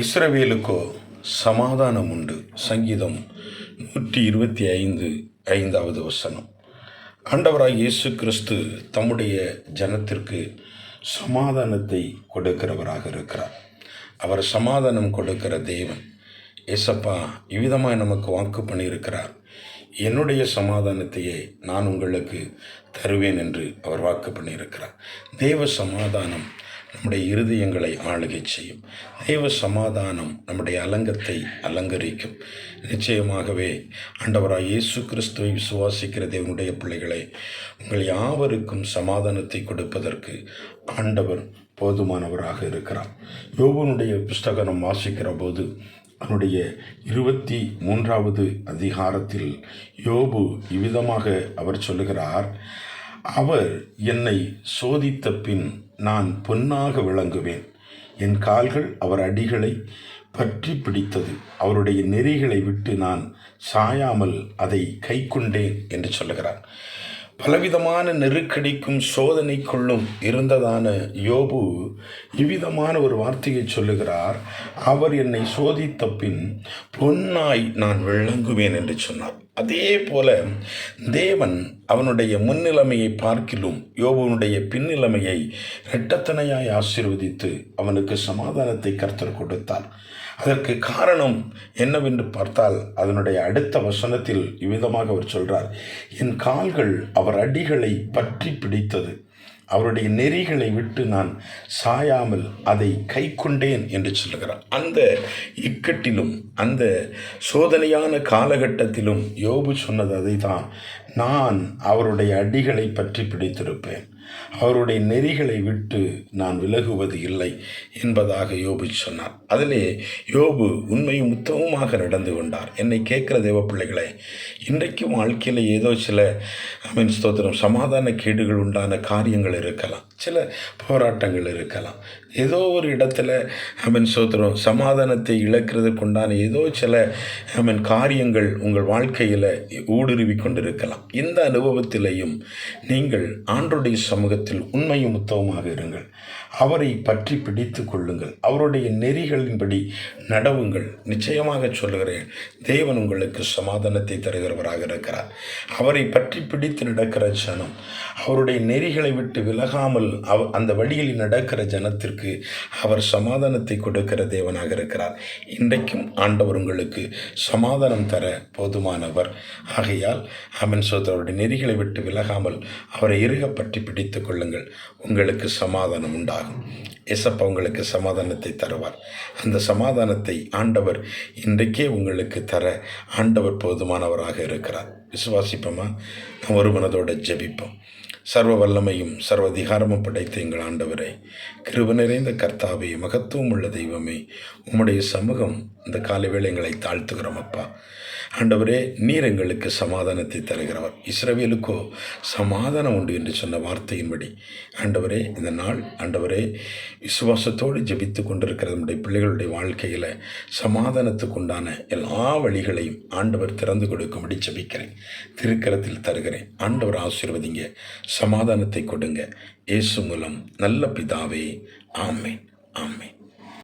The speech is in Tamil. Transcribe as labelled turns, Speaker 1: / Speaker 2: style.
Speaker 1: இஸ்ரவேலுக்கோ சமாதானம் உண்டு சங்கீதம் நூற்றி இருபத்தி ஐந்து ஐந்தாவது வசனம். ஆண்டவராக இயேசு கிறிஸ்து தம்முடைய ஜனத்திற்கு சமாதானத்தை கொடுக்கிறவராக இருக்கிறார். அவர் சமாதானம் கொடுக்கிற தேவன். ஏசப்பா இவ்விதமாக நமக்கு வாக்கு பண்ணியிருக்கிறார். என்னுடைய சமாதானத்தையே நான் உங்களுக்கு தருவேன் என்று அவர் வாக்கு பண்ணியிருக்கிறார். தேவ சமாதானம் நம்முடைய இருதயங்களை ஆளுகை செய்யும். தேவ சமாதானம் நம்முடைய அலங்கத்தை அலங்கரிக்கும். நிச்சயமாகவே ஆண்டவராக இயேசு கிறிஸ்துவை விசுவாசிக்கிற தேவனுடைய பிள்ளைகளை உங்கள் யாவருக்கும் சமாதானத்தை கொடுப்பதற்கு ஆண்டவர் போதுமானவராக இருக்கிறார். யோகனுடைய புஸ்தகம் நாம் வாசிக்கிற போது அவனுடைய இருபத்தி மூன்றாவது அதிகாரத்தில் யோபு இவ்விதமாக அவர் சொல்லுகிறார் அவர் என்னை சோதித்த பின் நான் பொன்னாக விளங்குவேன். என் கால்கள் அவர் அடிகளை பற்றி பிடித்தது. அவருடைய நெறிகளை விட்டு நான் சாயாமல் அதை கை கொண்டேன் என்று சொல்லுகிறார். பலவிதமான நெருக்கடிக்கும் சோதனைக்குள்ளும் இருந்ததான யோபு இவ்விதமான ஒரு வார்த்தையை சொல்லுகிறார். அவர் என்னை சோதித்த பின் பொன்னாய் நான் விளங்குவேன் என்று சொன்னார். அதே போல தேவன் அவனுடைய முன்னிலைமையை பார்க்கிலும் யோபுவனுடைய பின்னிலைமையை இரட்டத்தனையாய் ஆசீர்வதித்து அவனுக்கு சமாதானத்தை கர்த்தர் கொடுத்தார். அதற்கு காரணம் என்னவென்று பார்த்தால் அதனுடைய அடுத்த வசனத்தில் இவ்விதமாக அவர் சொல்றார் என் கால்கள் அவர் அடிகளை பற்றி பிடித்தது. அவருடைய நெறிகளை விட்டு நான் சாயாமல் அதை கை கொண்டேன் என்று சொல்லுகிறார். அந்த இக்கட்டிலும் அந்த சோதனையான காலகட்டத்திலும் யோபு சொன்னது அதை தான் நான் அவருடைய அடிகளை பற்றி பிடித்திருப்பேன். அவருடைய நெறிகளை விட்டு நான் விலகுவது இல்லை என்பதாக யோபு சொன்னார். அதிலே யோபு உண்மையும் உத்தமமாக நடந்து கொண்டார். என்னை கேட்கிற தேவ பிள்ளைகளை இன்றைக்கும் வாழ்க்கையில் ஏதோ சில மீன் ஸ்தோத்திரம் சமாதான கேடுகள் உண்டான காரியங்கள் இருக்கலாம். சில போராட்டங்கள் இருக்கலாம். ஏதோ ஒரு இடத்துல மீன் சோத்திரம் சமாதானத்தை இழக்கிறதுக்கு உண்டான ஏதோ சில மீன் காரியங்கள் உங்கள் வாழ்க்கையில் ஊடுருவி கொண்டிருக்கலாம். இந்த அனுபவத்திலையும் நீங்கள் ஆண்டுடைய சமூகத்தில் உண்மையும் உத்தவமாக இருங்கள். அவரை பற்றி பிடித்து கொள்ளுங்கள். அவருடைய நெறிகளின்படி நடவுங்கள். நிச்சயமாக சொல்லுகிறேன் தேவன் உங்களுக்கு சமாதானத்தை தருகிறவராக இருக்கிறார். அவரை பற்றி பிடித்து நடக்கிற ஜனம் அவருடைய நெறிகளை விட்டு விலகாமல் அவ அந்த வழியில் நடக்கிற ஜனத்திற்கு அவர் சமாதானத்தை கொடுக்கிற தேவனாக இருக்கிறார். இன்றைக்கும் ஆண்டவர் உங்களுக்கு சமாதானம் தர போதுமானவர். ஆகையால் அவன் சோதரருடைய நெறிகளை விட்டு விலகாமல் அவரை இறுக பற்றி பிடித்து கொள்ளுங்கள். உங்களுக்கு சமாதானம் உண்டாகும். எசப்பா உங்களுக்கு சமாதானத்தை தருவார். அந்த சமாதானத்தை ஆண்டவர் இன்றைக்கே உங்களுக்கு தர ஆண்டவர் போதுமானவராக இருக்கிறார். விசுவாசிப்போமா? நாம் ஒரு மனதோட ஜெபிப்போம். சர்வ வல்லமையும் சர்வதிகாரமும் படைத்த எங்கள் ஆண்டவரை கிருப நிறைந்த கர்த்தாவே மகத்துவம் உள்ள தெய்வமே உம்முடைய சமூகம் இந்த காலை வேளை எங்களை தாழ்த்துகிறோம் அப்பா. ஆண்டவரே நீர் எங்களுக்கு சமாதானத்தை தருகிறவர். இஸ்ரவேலுக்கோ சமாதானம் உண்டு என்று சொன்ன வார்த்தையின்படி. ஆண்டவரே இந்த நாள் ஆண்டவரே விசுவாசத்தோடு ஜெபித்து கொண்டிருக்கிற நம்முடைய பிள்ளைகளுடைய வாழ்க்கையில் சமாதானத்துக்கு உண்டான எல்லா வழிகளையும் ஆண்டவர் திறந்து கொடுக்கும்படி ஜபிக்கிறேன். திருக்கரத்தில் தருகிறேன். ஆண்டவர் ஆசீர்வதிங்க. சமாதானத்தை கொடுங்க. இயேசு மூலம் நல்ல பிதாவே ஆமேன் ஆமேன்.